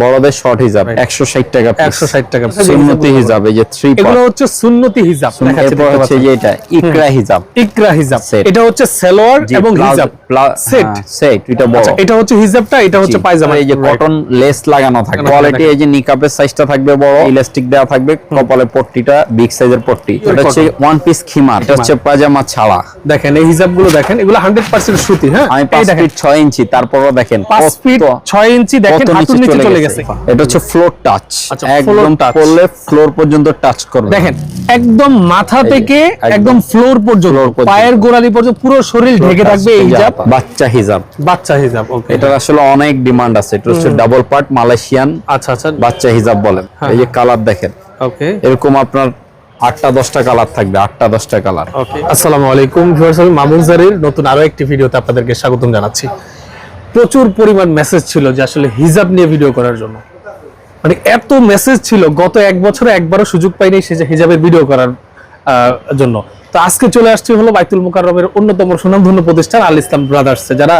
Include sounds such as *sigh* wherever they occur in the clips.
বড়দের শর্ট হিজাব টাকা টাকা সুন্নতি হিজাব এই যে এগুলো হচ্ছে সুন্নতি হিজাব দেখাচ্ছি হচ্ছে যে এটা ইকরা হিজাব। ইকরা হিজাব। এটা হচ্ছে সালোয়ার এবং হিজাব। সেট সেট এটা বড়। এটা হচ্ছে হিজাবটা এটা হচ্ছে পায়জামা। এই যে কটন লেস লাগানো থাকে। কোয়ালিটি এই যে নিকাপের সাইজটা থাকবে বড় ইলাস্টিক দেওয়া থাকবে কপালে পট্টিটা বিগ সাইজের পট্টি। এটা হচ্ছে ওয়ান পিস খিমার এটা হচ্ছে ছাড়া। দেখেন এই হিজাবগুলো দেখেন এগুলো হান্ড্রেড পার্সেন্ট সুতি হ্যাঁ? আমি ফিট ইঞ্চি তারপরও দেখেন ফিট ছয় ইঞ্চি দেখেন কত নিচে চলে গেছে। এটা হচ্ছে ফ্লোর টাচ একদম করলে ফ্লোর পর্যন্ত টাচ করবে। দেখেন একদম মাথা থেকে একদম একদম ফ্লোর পর্যন্ত পায়ের গোড়ালি পর্যন্ত পুরো শরীর ঢেকে থাকবে এই হিজাব বাচ্চা হিজাব বাচ্চা হিজাব ওকে এটার আসলে অনেক ডিমান্ড আছে। এটা হচ্ছে ডাবল পার্ট মালয়েশিয়ান আচ্ছা আচ্ছা। বাচ্চা হিজাব বলেন। হ্যাঁ, এই যে কালার দেখেন। ওকে এরকম আপনার আটটা দশটা কালার থাকবে আটটা দশটা কালার আসসালামু আলাইকুম ভিউয়ার্স আমি মামুন জারির। নতুন আরও একটি ভিডিওতে আপনাদেরকে স্বাগতম জানাচ্ছি। প্রচুর পরিমাণ মেসেজ ছিল যে আসলে হিজাব নিয়ে ভিডিও করার জন্য। মানে এত মেসেজ ছিল, গত এক বছরে একবারও সুযোগ পাইনি সে যে হিজাবের ভিডিও করার জন্য। তো আজকে চলে আসছি হলো বাইতুল মুকাররমের অন্যতম সুনামধন্য প্রতিষ্ঠান আল ইসলাম ব্রাদার্স যারা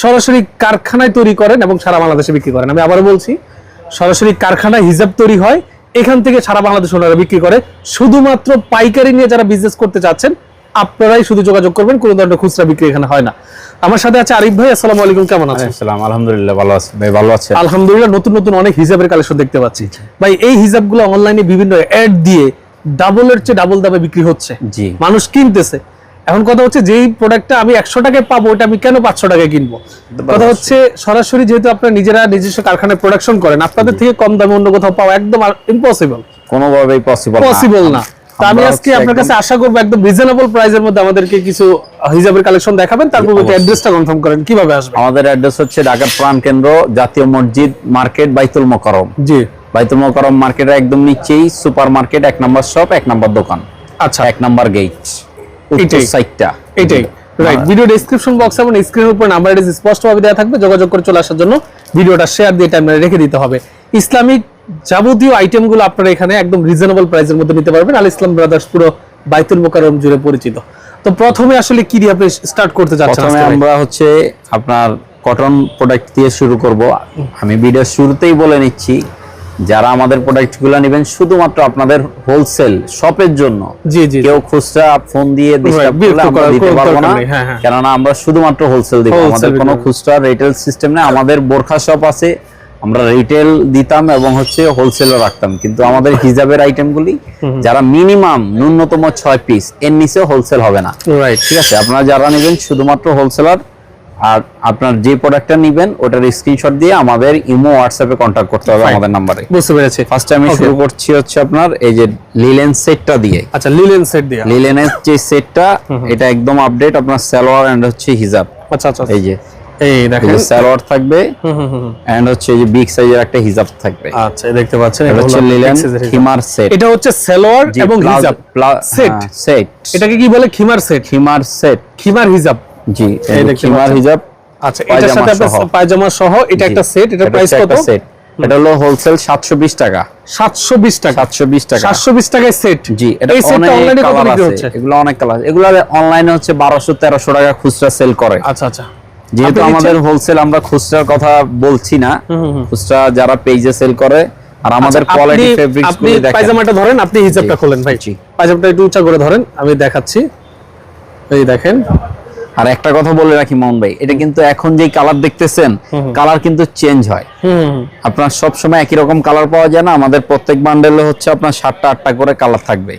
সরাসরি কারখানায় তৈরি করেন এবং সারা বাংলাদেশে বিক্রি করেন। আমি আবারও বলছি, সরাসরি কারখানায় হিজাব তৈরি হয়, এখান থেকে সারা বাংলাদেশ ওনারা বিক্রি করে। শুধুমাত্র পাইকারি নিয়ে যারা বিজনেস করতে চাচ্ছেন আপনারাই শুধু যোগাযোগ করবেন কোনো ধরনের খুচরা বিক্রি এখানে হয় না। আমার সাথে আছে আরিফ ভাই আসসালামু আলাইকুম কেমন আছেন? আসসালাম আলহামদুলিল্লাহ ভালো আছি। ভাই ভালো আছেন? আলহামদুলিল্লাহ নতুন নতুন অনেক হিজাবের কালেকশন দেখতে পাচ্ছি। ভাই এই হিজাবগুলো অনলাইনে বিভিন্ন অ্যাড দিয়ে ডাবলের চেয়ে ডাবল দামে বিক্রি হচ্ছে। জি। মানুষ কিনতেছে। এখন কথা হচ্ছে যেই প্রোডাক্টটা আমি একশো টাকায় পাবো ওটা আমি কেন পাঁচশো টাকায় কিনবো? কথা হচ্ছে সরাসরি যেহেতু আপনারা নিজেরা নিজস্ব কারখানায় প্রোডাকশন করেন আপনাদের থেকে কম দামে অন্য কোথাও পাওয়া একদম ইম্পসিবল কোনোভাবেই পসিবল পসিবল না। আমি আজকে আপনার কাছে আশা করব একদম রিজনেবল প্রাইসের মধ্যে আমাদেরকে কিছু হিজাবের কালেকশন দেখাবেন তারপর। অ্যাড্রেসটা কনফার্ম করেন কীভাবে আসবে? আমাদের অ্যাড্রেস হচ্ছে ঢাকার প্রাণ কেন্দ্র জাতীয় মসজিদ মার্কেট বাইতুল মোকারম জি। বাইতুল মোকারম মার্কেটের একদম নিচেই সুপার মার্কেট এক নম্বর শপ এক নম্বর দোকান। আচ্ছা। এক নম্বর গেট উত্তর এটাই। সাইডটা এটাই। রাইট ভিডিও ডেসক্রিপশন বক্স এবং স্ক্রিনের উপর নাম্বার স্পষ্টভাবে দেওয়া থাকবে যোগাযোগ করে চলে আসার জন্য ভিডিওটা শেয়ার দিয়ে টাইমে রেখে দিতে হবে। ইসলামিক যাবতীয় আইটেমগুলো আপনারা এখানে একদম রিজনেবল প্রাইসের মধ্যে নিতে পারবেন। আল ইসলাম ব্রাদার্স পুরো বাইতুল মোকাররম জুড়ে পরিচিত। তো প্রথমে আসলে কি দিয়ে আপনি স্টার্ট করতে যাচ্ছেন প্রথমে আমরা হচ্ছে আপনার কটন প্রোডাক্ট দিয়ে শুরু করব। আমি ভিডিও শুরুতেই বলে নিচ্ছি যারা আমাদের প্রোডাক্টগুলো নেবেন শুধুমাত্র আপনাদের হোলসেল শপের জন্য। জি জি কেউ খুচরা ফোন দিয়ে দিতে পারব না। হ্যাঁ, হ্যাঁ। কেননা আমরা শুধুমাত্র হোলসেল দিব। আমাদের কোনো খুচরা রিটেল সিস্টেম নেই। আমাদের বোরখা শপ আছে। আমরা রিটেল দিতাম এবং হচ্ছে হোলসেলও রাখতাম। কিন্তু আমাদের হিজাবের আইটেমগুলি যারা মিনিমাম ন্যূনতম ছয় পিস এর নিচে হোলসেল হবে না। ঠিক আছে? আপনারা যারা নেবেন শুধুমাত্র হোলসেলার আর আপনার যে প্রোডাক্টটা নেবেন ওটার স্ক্রিনশট দিয়ে আমাদের ইমো হোয়াটসঅ্যাপে কন্ট্যাক্ট করতে হবে আমাদের নাম্বারে বুঝতে পেরেছি। ফার্স্টে আমি. শুরু করছি হচ্ছে আপনার এই যে লিলেন সেটটা দিয়ে। আচ্ছা লিলেন সেট দিয়ে। লিলেনের যে সেটটা এটা একদম আপডেট আপনার সালোয়ার এন্ড হচ্ছে হিজাব। আচ্ছা আচ্ছা। এই যে। এই দেখেন সালোয়ার থাকবে। এন্ড হচ্ছে এই যে বিগ সাইজের একটা হিজাব থাকবে। আচ্ছা দেখতে পাচ্ছেন এটা হচ্ছে লিলেন। খিমার সেট এটা হচ্ছে সালোয়ার এবং হিজাব Set. সেট এটাকে কি বলে? খিমার সেট খিমার সেট খিমার হিজাব জি এই খিমার হিজাব আচ্ছা এটার সাথে আপনার পায়জামা সহ এটা একটা সেট এটা প্রাইস কত? set। এটা হলো হোলসেল 720 টাকা। 720 টাকা। 720 টাকা। 720 টাকায় সেট জি এটা এই সেটটা অনলাইনে কত বিক্রি হচ্ছে? এগুলো অনেক কালার এগুলো অনলাইনে হচ্ছে 1200 1300 টাকা খুচরা সেল করে। আচ্ছা আচ্ছা। যেহেতু আমাদের হোলসেল আমরা খুচরার কথা বলছি না। খুচরা যারা পেজে সেল করে আর আমাদের আচ্ছা, কোয়ালিটি আপনি- ফেব্রিক্স আপনি পায়জামাটা ধরেন আপনি হিজাবটা খোলেন ভাই। জি। পায়জামাটা একটু উঁচা করে ধরেন আমি দেখাচ্ছি। এই দেখেন। আর একটা কথা বলে রাখি মোহন ভাই এটা কিন্তু এখন যেই কালার দেখতেছেন কালার কিন্তু চেঞ্জ হয়। হুম আপনার সব সময় একই রকম কালার পাওয়া যায় না আমাদের প্রত্যেক বান্ডেলে হচ্ছে আপনার সাতটা আটটা করে কালার থাকবে।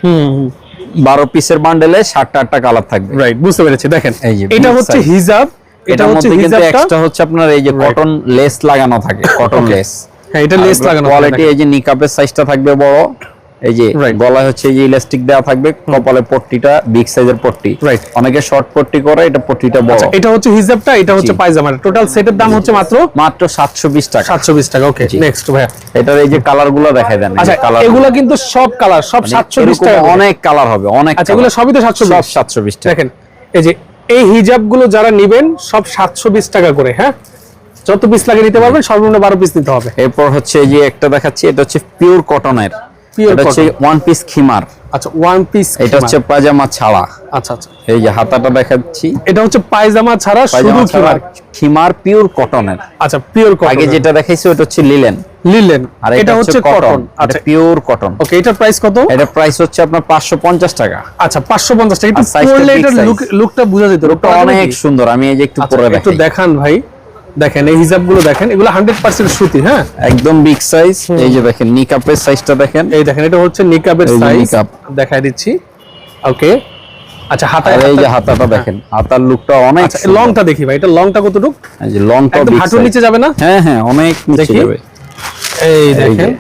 বারো পিসের বান্ডেলে সাতটা আটটা কালার থাকবে। রাইট বুঝতে পেরেছি দেখেন। এই যে এটা হচ্ছে হিজাব এটার মধ্যে কিন্তু এক্সট্রা হচ্ছে আপনার এই যে কটন লেস লাগানো থাকে কটন লেস হ্যাঁ এটা লেস লাগানো কোয়ালিটি এই যে নিকাপের সাইজটা থাকবে বড় এই যে গলায় হচ্ছে যে ইলাস্টিক দেওয়া থাকবে কপালে পট্টিটা বিগ সাইজের পট্টি. অনেকে শর্ট পট্টি করে এটা পট্টিটা বড়। আচ্ছা, এটা হচ্ছে হিজাবটা এটা হচ্ছে। পায়জামাটা টোটাল সেটের দাম হচ্ছে মাত্র? মাত্র 720 টাকা। 720 টাকা ওকে। নেক্সট ভাইয়া। এটার এই যে কালারগুলো দেখাই দেন আচ্ছা কালার এগুলো কিন্তু সব কালার সব 720 টাকা অনেক কালার হবে অনেক আচ্ছা এগুলো সবই তো 720 সব 720 টাকা। দেখেন এই যে এই হিজাবগুলো যারা নিবেন সব 720 টাকা করে হ্যাঁ? যত পিস লাগে নিতে পারবেন সর্বনিম্ন 12 পিস নিতে হবে। এরপর হচ্ছে যে একটা দেখাচ্ছি এটা হচ্ছে পিওর কটনের Pure এটা হচ্ছে ওয়ান পিস খিমার। আচ্ছা ওয়ান পিস এটা হচ্ছে পাজামা ছাড়া। আচ্ছা আচ্ছা। এই যে হাতাটা দেখাচ্ছি। এটা হচ্ছে পায়জামা ছাড়া শুধু খিমার। খিমার পিওর কটনের আচ্ছা পিওর আগে যেটা দেখাইছি ওটা হচ্ছে লিলেন লিলেন। আর এটা হচ্ছে কটন আচ্ছা। পিওর কটন ওকে এটার প্রাইস কত? এটা প্রাইস হচ্ছে আপনার পাঁচশো পঞ্চাশ টাকা। আচ্ছা পাঁচশো পঞ্চাশ টাকা। একটু পরলে এটার লুক লুকটা বোঝা যেত লোকটা অনেক সুন্দর। আমি এই যে একটু আচ্ছা, পরে একটু দেখান ভাই। দেখেন এই গুলো দেখেন এগুলো হান্ড্রেড পার্সেন্ট সুতি হ্যাঁ? একদম বিগ সাইজ এই যে দেখেন নিকাপের সাইজটা দেখেন। এই দেখেন এটা হচ্ছে যে সাইজ। দেখাই দিচ্ছি। ওকে আচ্ছা হাতায় এই যে হাতাটা দেখেন হাতার লুকটা অনেক আচ্ছা লংটা দেখি ভাই এটা লংটা কতটুকু? এই যে লংটা হাঁটুর নিচে যাবে না? হ্যাঁ হ্যাঁ অনেক নিচে দেখি। যাবে। এই দেখেন।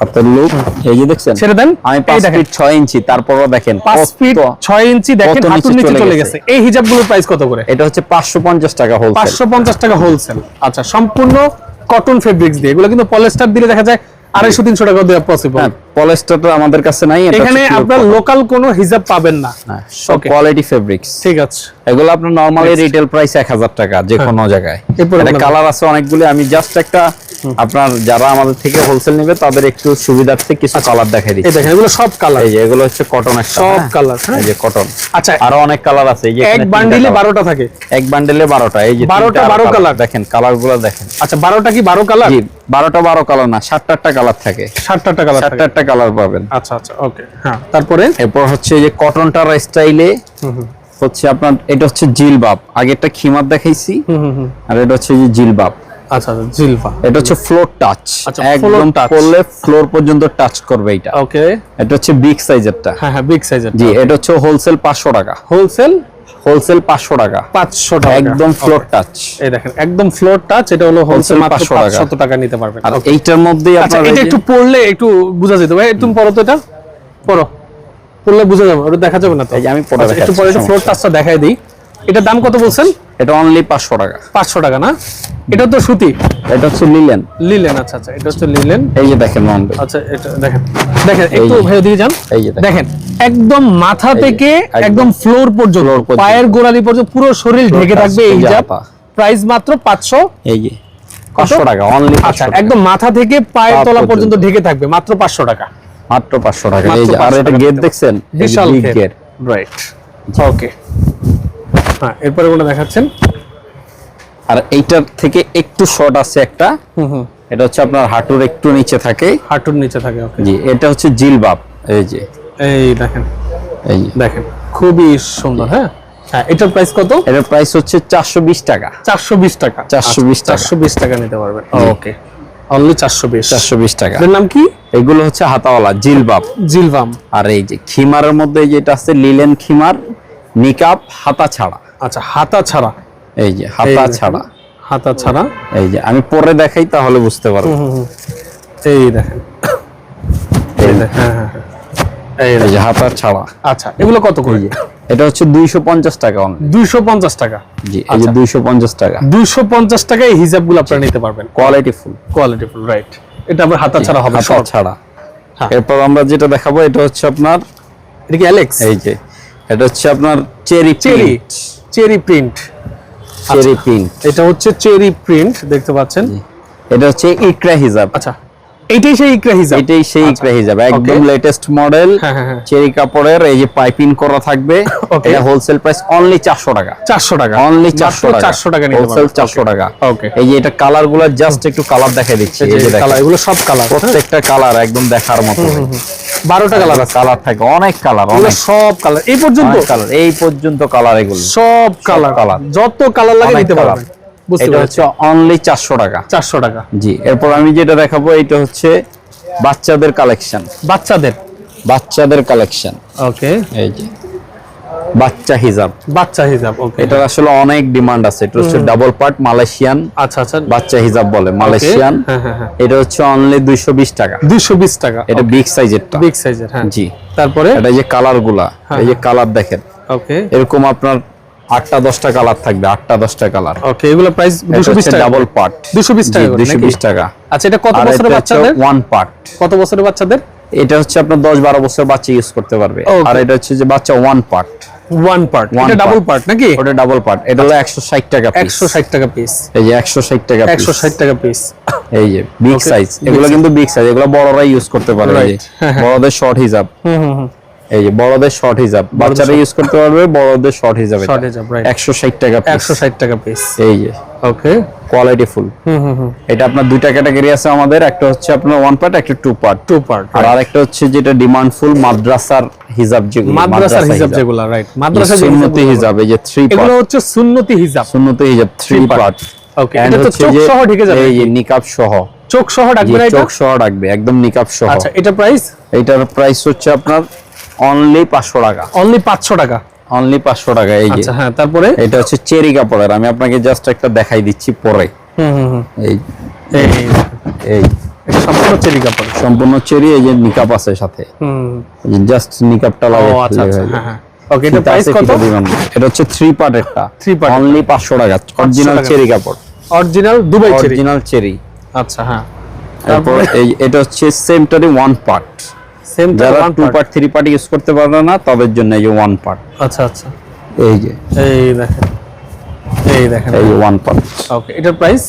হাতের লুক এই যে দেখছেন? ছেড়ে দেন আমি 5 ফিট 6 ইঞ্চি তারপরও দেখেন পাঁচ কত- ফিট ছয় ইঞ্চি দেখেন হাঁটুর নিচে চলে গেছে। এই হিজাবগুলোর প্রাইস কত করে? এটা হচ্ছে 550 টাকা হোলসেল পাঁচশো পঞ্চাশ টাকা হোলসেল আচ্ছা সম্পূর্ণ কটন ফেব্রিক্স দিয়ে। এগুলো কিন্তু পলিস্টার দিলে দেখা যায় আড়াইশো তিনশো টাকা দেওয়া পসিবল হ্যাঁ পলিস্টারটা আমাদের কাছে নাই এখানে আপনার লোকাল কোনো হিজাব পাবেন না। হ্যাঁ, সব কোয়ালিটি ফেব্রিক্স ঠিক আছে। এগুলো আপনার নরমালি রিটেল প্রাইস 1000 টাকা যে কোনো জায়গায়। এরপরে এটা কালার আছে অনেকগুলো আমি জাস্ট একটা আপনার যারা আমাদের থেকে হোলসেল নেবে তাদের একটু সুবিধার্থে কিছু কালার দেখাই এই দিচ্ছি দেখেন এগুলো সব কালার এই যে এগুলো হচ্ছে কটন একটা সব হ্যাঁ? কালার হ্যাঁ? এই যে কটন আচ্ছা আরও অনেক কালার আছে এই যে এক বান্ডিলে colour। বারোটা থাকে। এক বান্ডেলে 12টা এই যে 12টা 12 colour। colour। দেখেন কালারগুলো দেখেন। আচ্ছা বারোটা কি বারো কালার জি 12টা 12 কালার না 7টা কালার থাকে। ষাটটা কালার থাকে। 7টা কালার পাবেন। আচ্ছা আচ্ছা ওকে হ্যাঁ তারপরে? এরপর হচ্ছে এই যে কটনটার স্টাইলে হচ্ছে আপনার এটা হচ্ছে জিলবাব। আগেরটা খিমার দেখাইছি হুম হুম হুম। আর এটা হচ্ছে যে জিলবাব। আচ্ছা আচ্ছা জিলফা। এটা হচ্ছে ফ্লোর টাচ আচ্ছা, একদম floor করলে ফ্লোর পর্যন্ত টাচ করবে এটা ওকে এটা হচ্ছে বিগ সাইজেরটা হ্যাঁ হ্যাঁ বিগ সাইজের জি এটা হচ্ছে হোলসেল পাঁচশো টাকা। হোলসেল হোলসেল পাঁচশো টাকা। পাঁচশো টাকা। একদম ফ্লোর টাচ এই দেখেন একদম ফ্লোর টাচ এটা হলো হোলসেল মাত্র 500 টাকা। নিতে পারবেন। আর এইটার মধ্যেই আচ্ছা আপনার এটা একটু পড়লে একটু বোঝা যেত। ভাই তুমি পড়ো তো এটা। পড়ো। পড়লে বোঝা যাবে ওটা দেখা যাবে না তো। এই যে আমি একটু পরে ফ্লোর টাচটা দেখাই দিই। এটার দাম কত বলছেন? এটা অনলি পাঁচশো টাকা। পাঁচশো টাকা না? এটা তো সুতি। এটা হচ্ছে লিলেন লিলেন আচ্ছা আচ্ছা এটা হচ্ছে লিলেন এই যে দেখেন আচ্ছা এটা দেখেন। দেখেন একটু ভাই ওদিকে যান। এই যে দেখেন। একদম মাথা থেকে একদম। ফ্লোর পর্যন্ত। পায়ের গোড়ালি পর্যন্ত পুরো শরীর ঢেকে থাকবে এই যে প্রাইস মাত্র পাঁচশো। এই যে পাঁচশো টাকা অনলি আচ্ছা একদম মাথা থেকে পায়ের তলা পর্যন্ত। ঢেকে থাকবে মাত্র পাঁচশো টাকা। মাত্র পাঁচশো টাকা। এই যে আর এটা গেট দেখছেন? বিশাল গেট রাইট ওকে হ্যাঁ এরপরে কোনটা দেখাচ্ছেন। আর এইটার থেকে একটু শর্ট আছে একটা। হুম হুম। এটা হচ্ছে আপনার হাঁটুর একটু নিচে থাকে। হাঁটুর নিচে থাকে ওকে জি এটা হচ্ছে জিলবাব এই যে। এই দেখেন। এই দেখেন খুবই সুন্দর হ্যাঁ? হ্যাঁ এটার প্রাইস কত? এটার প্রাইস হচ্ছে চারশো বিশ টাকা। চারশো বিশ টাকা। 420 টাকা। চারশো বিশ টাকা নিতে পারবেন। ওকে অনলি চারশো বিশ। চারশো বিশ টাকা। এর নাম কি? এগুলো হচ্ছে হাতাওয়ালা জিলবাব। জিলভাম আর এই যে খিমারের মধ্যে যেটা আছে লিলেন খিমার নিকাপ হাতা ছাড়া। আচ্ছা হাতা ছাড়া। এই যে হাতা ছাড়া। হাতা ছাড়া। এই যে আমি পরে দেখাই তাহলে বুঝতে পারব। এই দেখেন। এই দেখেন হ্যাঁ হ্যাঁ হ্যাঁ। যে হাতা ছাড়া। আচ্ছা এগুলো কত করে? এটা হচ্ছে দুইশো পঞ্চাশ টাকা দুইশো পঞ্চাশ টাকা। জি এই যে দুইশো পঞ্চাশ টাকা। দুইশো পঞ্চাশ টাকায় এই হিজাবগুলো আপনারা নিতে পারবেন। Quality full quality full right এটা আবার হাতা ছাড়া হবে হাতা ছাড়া। এরপর আমরা যেটা দেখাবো এটা হচ্ছে আপনার এটা কি অ্যালেক্স এই যে এটা হচ্ছে আপনার cherry cherry cherry print. Cherry print. এটা হচ্ছে চেরি প্রিন্ট দেখতে পাচ্ছেন। এটা হচ্ছে ইকরা হিজাব। আচ্ছা এইটাই সেই ইকরা হিজাব। এটাই সেই ইকরা হিজাব একদম লেটেস্ট মডেল হ্যাঁ, হ্যাঁ, হ্যাঁ। চেরি কাপড়ের এই যে পাইপিং করা থাকবে *laughs* এটা হোলসেল প্রাইস অনলি চারশো টাকা। চারশো টাকা। অনলি মাত্র চারশো টাকা। চারশো টাকা নিতে হোলসেল পারবেন চারশো টাকা। Okay. এই যে এটা কালারগুলো জাস্ট একটু কালার দেখা দিচ্ছি এই যে। কালার এগুলো সব কালার প্রত্যেকটা কালার একদম দেখার মতো। বারোটা কালার আছে। কালার থাকে অনেক কালার অনেক। সব কালার এই পর্যন্ত? কালার এই পর্যন্ত কালার এগুলো। সব কালার colour। যত কালার লাগে নিতে colour। এটা হচ্ছে অনলি চারশো টাকা। চারশো টাকা। জি এরপর আমি যেটা দেখাবো এটা হচ্ছে বাচ্চাদের কালেকশন বাচ্চাদের। বাচ্চাদের কালেকশন ওকে। এই যে বাচ্চা হিজাব। বাচ্চা হিসাব ওকে। এটার আসলে অনেক ডিমান্ড আছে। এটা হচ্ছে ডাবল পার্ট মালয়েশিয়ান আচ্ছা আচ্ছা। বাচ্চা হিজাব বলে মালয়েশিয়ান হ্যাঁ হ্যাঁ হ্যাঁ। এটা হচ্ছে অনলি দুইশো বিশ টাকা। দুইশো বিশ টাকা এটা বিগ সাইজেরটা বিগ সাইজের হ্যাঁ। জি। তারপরে? এটা যে কালারগুলা হ্যাঁ, এই যে কালার দেখেন। ওকে। এরকম আপনার আটটা দশটা কালার থাকবে আটটা দশটা কালার। ওকে এগুলো প্রাইস দুশো বিশ টাকা। ডাবল পার্ট 220 টাকা দুশো? বিশ টাকা। আচ্ছা এটা কত বছরের বাচ্চাদের? ওয়ান পার্ট কত বছরের বাচ্চাদের? এটা হচ্ছে আপনার দশ বারো বছর বাচ্চা ইউজ করতে পারবে। আর এটা হচ্ছে যে বাচ্চা ওয়ান পার্ট ওয়ান পার্ট এটা ডাবল পার্ট নাকি? ওটা ডাবল পার্ট এটা হলো একশো ষাট টাকা একশো ষাট টাকা পিস এই যে একশো ষাট টাকা একশো ষাট টাকা পিস এই যে বিগ সাইজ এগুলো কিন্তু বিগ সাইজ এগুলো বড়রা ইউজ করতে পারে। এই হ্যাঁ, হ্যাঁ। বড়দের শর্ট হুম হুম হুম। এই যে বড়দের শর্ট হিজাব বাচ্চারা ইউজ করতে পারবে বড়দের শর্ট হিজাব hijab, right. একশো ষাট টাকা piece। একশো ষাট টাকা পিস এই যে। ওকে কোয়ালিটি ফুল হুম হুম এটা আপনার দুইটা ক্যাটাগরি আছে আমাদের একটা হচ্ছে আপনার ওয়ান পার্ট একটা টু পার্ট টু পার্ট আর আরেকটা হচ্ছে যেটা ডিমান্ড ফুল মাদ্রাসার হিজাব যেগুলো মাদ্রাসার হিজাব যেগুলো রাইট মাদ্রাসার সুন্নতি হিজাব এই যে থ্রি এগুলো হচ্ছে সুন্নতি হিজাব সুন্নতি হিজাব থ্রি পার্ট ওকে এটা তো চোখ সহ এই যে নিকাব সহ। চোখ সহ ডাকবে এটা চোখ সহ রাখবে একদম নিকাব সহ। আচ্ছা এটা প্রাইস এইটার প্রাইস হচ্ছে আপনার অনলি পাঁচশো টাকা। অনলি 500 টাকা। অনলি পাঁচশো টাকা এই যে। আচ্ছা হ্যাঁ তারপরে? এটা হচ্ছে চেরি কাপড়ের। আমি আপনাকে জাস্ট একটা দেখাই দিচ্ছি পরে। হুম হুম হুম। এই এই এই। এটা সম্পূর্ণ চেরি কাপড়। সম্পূর্ণ চেরি এই যে নিকাপ আছে সাথে। হুম। জাস্ট নিকাপটা ও আচ্ছা আচ্ছা হ্যাঁ হ্যাঁ ওকে এটা প্রাইস কত? এটা হচ্ছে থ্রি পার্ট একটা। Three part অনলি পাঁচশো টাকা। অরিজিনাল। চেরি কাপড়। Original Dubai cherry. Original cherry. আচ্ছা হ্যাঁ। তারপর? এই এটা হচ্ছে সেমটারই ওয়ান পার্ট সেম যারা two part three part use করতে পারবে না তাদের জন্য এই যে ওয়ান পার্ট আচ্ছা আচ্ছা। এই যে। এই দেখেন। এই দেখেন। এই ওয়ান পার্ট ওকে এটার প্রাইস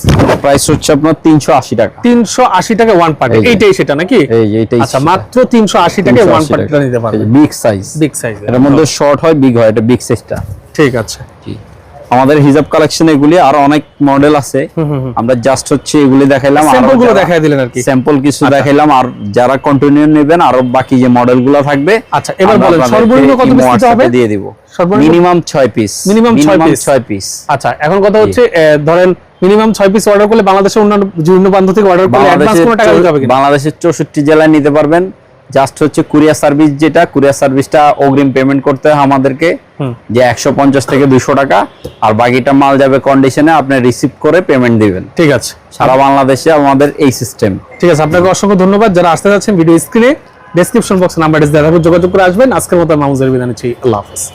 প্রাইস হচ্ছে আপনার তিনশো আশি টাকা। 380 টাকা ওয়ান পার্ট এইটাই সেটা নাকি? এই এইটাই আচ্ছা মাত্র 380 টাকা। ওয়ান নিতে পারবেন। বিগ সাইজ বিগ সাইজ এটার মধ্যে শর্ট হয় বিগ হয় এটা বিগ সাইজটা ঠিক আছে। আমাদের হিজাব কালেকশন এগুলি আরও অনেক মডেল আছে। আমরা জাস্ট হচ্ছে এগুলি দেখাইলাম আরও স্যাম্পল দেখাই দিলেন আর কি। স্যাম্পল কিছু দেখাইলাম আর যারা কন্টিনিউ নেবেন আরও বাকি যে মডেলগুলো থাকবে আচ্ছা, এবার বলেন, সর্বনিম্ন কত piece হবে? দিয়ে দিব। মিনিমাম 6 পিস Minimum ছয় piece। 6 পিস আচ্ছা এখন কথা হচ্ছে ধরেন মিনিমাম 6 পিস অর্ডার করলে বাংলাদেশের অন্যান্য বিভিন্ন প্রান্ত থেকে অর্ডার করলে অ্যাডভান্স কোনো টাকা দিতে হবে বাংলাদেশের চৌষট্টি জেলায় নিতে পারবেন। জাস্ট হচ্ছে কুরিয়ার সার্ভিস যেটা কুরিয়ার সার্ভিসটা অগ্রিম পেমেন্ট করতে হয় আমাদেরকে। যে একশো পঞ্চাশ থেকে দুশো টাকা আর বাকিটা মাল যাবে কন্ডিশনে আপনি রিসিভ করে পেমেন্ট দিবেন। ঠিক আছে। সারা বাংলাদেশে আমাদের এই সিস্টেম ঠিক আছে আপনাকে অসংখ্য ধন্যবাদ। যারা আসতে যাচ্ছেন ভিডিও স্ক্রিনে ডেসক্রিপশন বক্সে নাম্বার দেওয়া থাকবে যোগাযোগ করে আসবেন। আজকের মতো মামুজের বিদায় নিচ্ছি। আল্লাহ হাফেজ।